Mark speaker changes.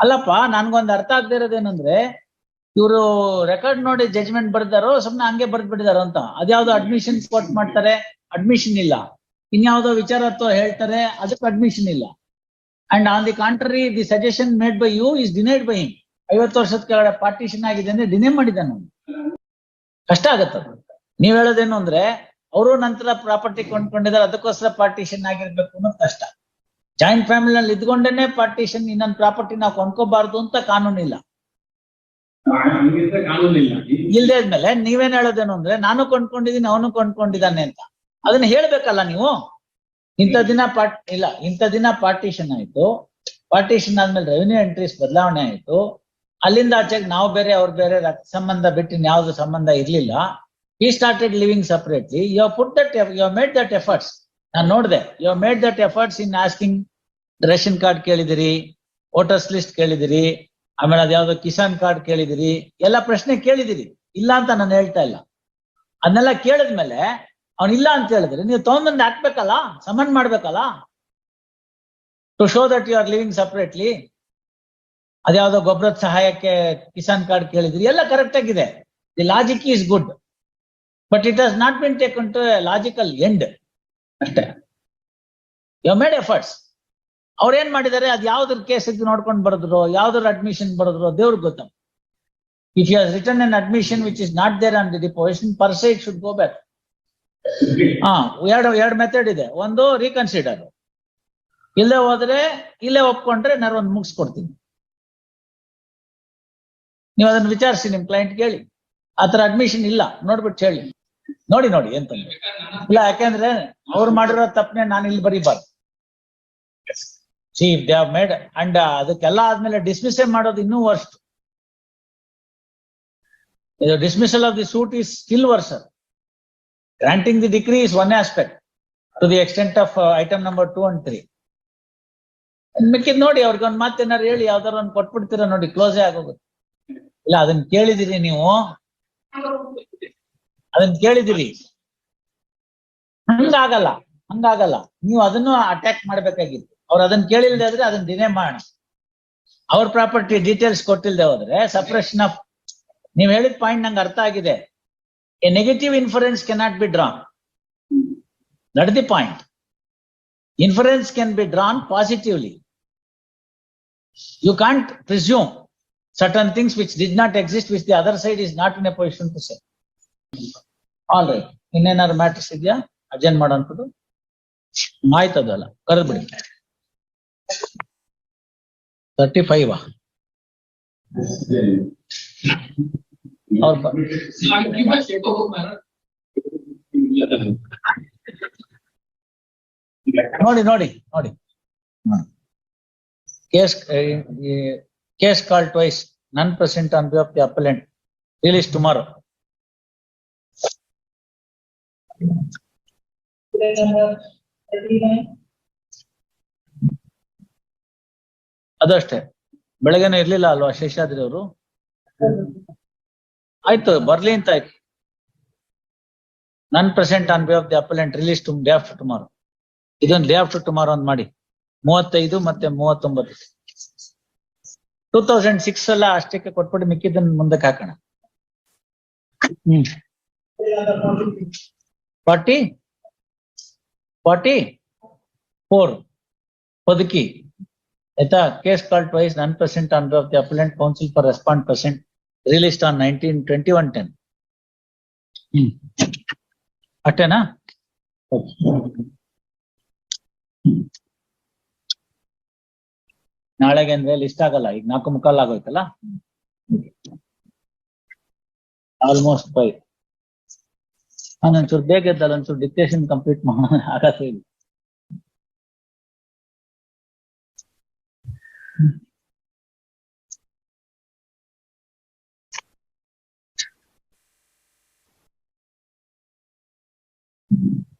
Speaker 1: ಅಲ್ಲಪ್ಪ, ನನ್ಗೊಂದ್ ಅರ್ಥ ಆಗದೆ ಇರೋದೇನಂದ್ರೆ ಇವರು ರೆಕಾರ್ಡ್ ನೋಡಿ ಜಜ್ಮೆಂಟ್ ಬರ್ದಾರೋ, ಸುಮ್ನೆ ಹಂಗೆ ಬರ್ದ್ ಬಿಟ್ಟಿದಾರೋ ಅಂತ ಅದ್ಯಾವ್ದೋ ಅಡ್ಮಿಷನ್ ಕೊಟ್ ಮಾಡ್ತಾರೆ ಅಡ್ಮಿಷನ್ ಇಲ್ಲ. ಇನ್ಯಾವುದೋ ವಿಚಾರ ಅಥವಾ ಹೇಳ್ತಾರೆ, ಅದಕ್ಕೆ ಅಡ್ಮಿಷನ್ ಇಲ್ಲ. And on the contrary the suggestion made by you is denied by him ಐವತ್ತು ವರ್ಷದ ಕೆಳಗಡೆ ಪಾರ್ಟಿಷನ್ ಆಗಿದೆ ಅಂದ್ರೆ ಡಿನೇ ಮಾಡಿದ್ದಾನೆ ನಾನು ಕಷ್ಟ ಆಗತ್ತ ನೀವ್ ಹೇಳೋದೇನು ಅಂದ್ರೆ, ಅವರು ನಂತರ ಪ್ರಾಪರ್ಟಿ ಕೊಂಡ್ಕೊಂಡಿದ್ದಾರೆ, ಅದಕ್ಕೋಸ್ಕರ ಪಾರ್ಟಿಷನ್ ಆಗಿರ್ಬೇಕು ಅನ್ನೋದು ಕಷ್ಟ. ಜಾಯಿಂಟ್ ಫ್ಯಾಮಿಲಿ ನಲ್ಲಿ ಇದ್ಕೊಂಡೇನೆ ಪಾರ್ಟಿಷನ್ ಇನ್ನೊಂದು ಪ್ರಾಪರ್ಟಿ ನಾವು ಕೊಂಡ್ಕೋಬಾರ್ದು ಅಂತ ಕಾನೂನಿಲ್ಲ ಇಲ್ದೇ ಇದ್ಮೇಲೆ ನೀವೇನ್ ಹೇಳೋದೇನು ಅಂದ್ರೆ ನಾನು ಕೊಂಡ್ಕೊಂಡಿದ್ದೀನಿ ಅವನು ಕೊಂಡ್ಕೊಂಡಿದ್ದಾನೆ ಅಂತ. ಅದನ್ನ ಹೇಳ್ಬೇಕಲ್ಲ ನೀವು? ಇಂಥ ದಿನ ಪಾರ್ಟ್ ಇಲ್ಲ ಇಂಥ ದಿನ ಪಾರ್ಟಿಷನ್ ಆಯ್ತು. ಪಾರ್ಟಿಷನ್ ಆದ್ಮೇಲೆ ರೆವಿನ್ಯೂ ಎಂಟ್ರೀಸ್ ಬದಲಾವಣೆ ಆಯ್ತು. ಅಲ್ಲಿಂದ ಆಚೆಗೆ ನಾವು ಬೇರೆ ಅವ್ರು ಬೇರೆ ರಕ್ತ ಸಂಬಂಧ ಬಿಟ್ಟು ಯಾವ್ದು ಸಂಬಂಧ ಇರ್ಲಿಲ್ಲ. He started living separately you put that you made that efforts ನಾನು ನೋಡಿದೆ you made that efforts in asking ration card ಕೇಳಿದಿರಿ ವೋಟರ್ಸ್ ಲಿಸ್ಟ್ ಕೇಳಿದಿರಿ, ಆಮೇಲೆ ಅದ್ಯಾವುದೋ ಕಿಸಾನ್ ಕಾರ್ಡ್ ಕೇಳಿದಿರಿ, ಎಲ್ಲ ಪ್ರಶ್ನೆ ಕೇಳಿದಿರಿ. ಇಲ್ಲ ಅಂತ ನಾನು ಹೇಳ್ತಾ ಇಲ್ಲ. ಅದನ್ನೆಲ್ಲ ಕೇಳಿದ್ಮೇಲೆ ಅವನ್ ಇಲ್ಲ ಅಂತ ಹೇಳಿದ್ರೆ ನೀವು ತೊಗೊಂಡ್ಬಂದು ಹಾಕ್ಬೇಕಲ್ಲ ಸಮನ್ ಮಾಡ್ಬೇಕಲ್ಲ? To show that you are living separately ಅದ್ಯಾವುದೋ ಗೊಬ್ಬರದ ಸಹಾಯಕ್ಕೆ ಕಿಸಾನ್ ಕಾರ್ಡ್ ಕೇಳಿದ್ರಿ, ಎಲ್ಲ ಕರೆಕ್ಟ್ ಆಗಿದೆ. The logic is good but it has not been taken to logical end ಅಷ್ಟೇ. ಯು ಮೇಡ್ ಎಫರ್ಟ್ಸ್ ಅವ್ರು ಏನ್ ಮಾಡಿದ್ದಾರೆ? ಅದು ಯಾವ್ದ್ರ ಕೇಸ್ ನೋಡ್ಕೊಂಡು ಬರೆದ್ರು ಯಾವ್ದ್ರ ಅಡ್ಮಿಷನ್ ಬರೆದ್ರು ದೇವ್ರಿಗೆ ಗೊತ್ತ if you return an admission which is not there on the deposition per se it should go back ಹಾ ಎರಡು ಎರಡು ಮೆಥಡ್ ಇದೆ. ಒಂದು ರೀಕನ್ಸಿಡರ್ ಇಲ್ಲೇ ಹೋದ್ರೆ ಇಲ್ಲೇ ಒಪ್ಕೊಂಡ್ರೆ ನಾನು ಒಂದು ಮುಗಿಸ್ಕೊಡ್ತೀನಿ. ನೀವು ಅದನ್ನ ವಿಚಾರಿಸಿ ನಿಮ್ ಕ್ಲೈಂಟ್ ಕೇಳಿ. ಆತರ ಅಡ್ಮಿಷನ್ ಇಲ್ಲ. ನೋಡ್ಬಿಟ್ಟು ಹೇಳಿ. ನೋಡಿ ನೋಡಿ ಎಂತ ಇಲ್ಲ. ಯಾಕೆಂದ್ರೆ ಅವ್ರು ಮಾಡಿರೋ ತಪ್ಪನೆ ನಾನು ಇಲ್ಲಿ ಬರೀಬಾರ್ದು. ಸಿ ದೇ ಮೇಡ್ ಅಂಡ್ ಅದಕ್ಕೆಲ್ಲ ಆದ್ಮೇಲೆ ಡಿಸ್ಮಿಸೇ ಮಾಡೋದು ಇನ್ನೂ ವರ್ಸ್ಟ್ ಇದು dismissal of the suit is still worser granting the degree is one aspect to the extent of item number two and three ಮಿಕ್ಕಿದ್ ನೋಡಿ, ಅವ್ರಿಗೆ ಒಂದ್ ಮಾತೇನಾರು ಹೇಳಿ ಯಾವ್ದಾರು ಒಂದು ಕೊಟ್ಬಿಡ್ತೀರಾ ನೋಡಿ ಕ್ಲೋಸೇ ಆಗೋಗುತ್ತೆ. ಇಲ್ಲ, ಅದನ್ನ ಕೇಳಿದಿರಿ ನೀವು. ಅದನ್ನ ಕೇಳಿದಿರಿ. ಹಂಗಾಗಲ್ಲ ಹಂಗಾಗಲ್ಲ. ನೀವು ಅದನ್ನು ಅಟ್ಯಾಕ್ ಮಾಡ್ಬೇಕಾಗಿತ್ತು. ಅವ್ರು ಅದನ್ನ ಕೇಳಿಲ್ದೆ ಆದ್ರೆ ಅದನ್ನ ಡಿನೇ ಮಾಡ ಅವ್ರ ಪ್ರಾಪರ್ಟಿ ಡೀಟೇಲ್ಸ್ ಕೊಟ್ಟಿಲ್ದೆ ಹೋದ್ರೆ ಸಪ್ರೆಷನ್ ಆಫ್ ನೀವ್ ಹೇಳಿದ ಪಾಯಿಂಟ್ ನಂಗೆ ಅರ್ಥ ಆಗಿದೆ. A negative inference cannot be drawn that the point inference can be drawn positively you can't presume certain things which did not exist, which the other side is not in a position to say. All right. ಇನ್ನೇನಾದ್ರು matters ಇದೆಯಾ? ಅಜೆಂಡ್ ಮಾಡೋಂಥದ್ದು ಆಯ್ತದಲ್ಲ ಕರೆದ್ಬಿಡಿ thirty five ಅವ್ರ ನೋಡಿ ನೋಡಿ ನೋಡಿ. Case case call twice. None present on of the appellant release tomorrow ಅದು ಅಷ್ಟೇ. ಬೆಳಗ್ಗೆನೆ ಇರ್ಲಿಲ್ಲ ಅಲ್ವಾ ಶೇಷಾದ್ರಿ ಅವರು ಆಯ್ತು, ಬರ್ಲಿ ಅಂತ ಆಯ್ತು. None present on behalf the appellant release to day after tomorrow ಇದೊಂದು ಡೇ ಆಫ್ಟರ್ ಟುಮಾರೋ ಅಂತ ಮಾಡಿ. ಮೂವತ್ತೈದು ಮತ್ತೆ ಮೂವತ್ತೊಂಬತ್ತು. ಟೂ ತೌಸಂಡ್ ಸಿಕ್ಸ್ ಎಲ್ಲ ಅಷ್ಟಕ್ಕೆ ಕೊಟ್ಬಿಟ್ಟು ಮಿಕ್ಕಿದ್ದನ್ನ ಮುಂದಕ್ಕೆ ಹಾಕೋಣ. ಹ್ಮ್. Forty forty four. ಪದಕಿ. ಆಯ್ತಾ? Case call twice none present on of the appellant counsel for respond present released on nineteen twenty one ten hmm. ಅಷ್ಟೇನಾ ನಾಳೆಗೆ ಅಂದ್ರೆ ಲಿಸ್ಟ್ ಆಗಲ್ಲ ಈಗ ನಾಲ್ಕು ಮುಕ್ಕಾಲ್ ಆಗೋಯ್ತಲ್ಲ? ಆಲ್ಮೋಸ್ಟ್ ಫೈವ್ ನಾನು ಒಂಚೂರು ಬೇಗ ಎದ್ದಲ್ಲ ಒಂಚೂರು ಡಿಕ್ಟೇಷನ್ ಕಂಪ್ಲೀಟ್ ಮಾಡೋಣ ಆಗತ್ತ ಹೇಳಿ Thank you.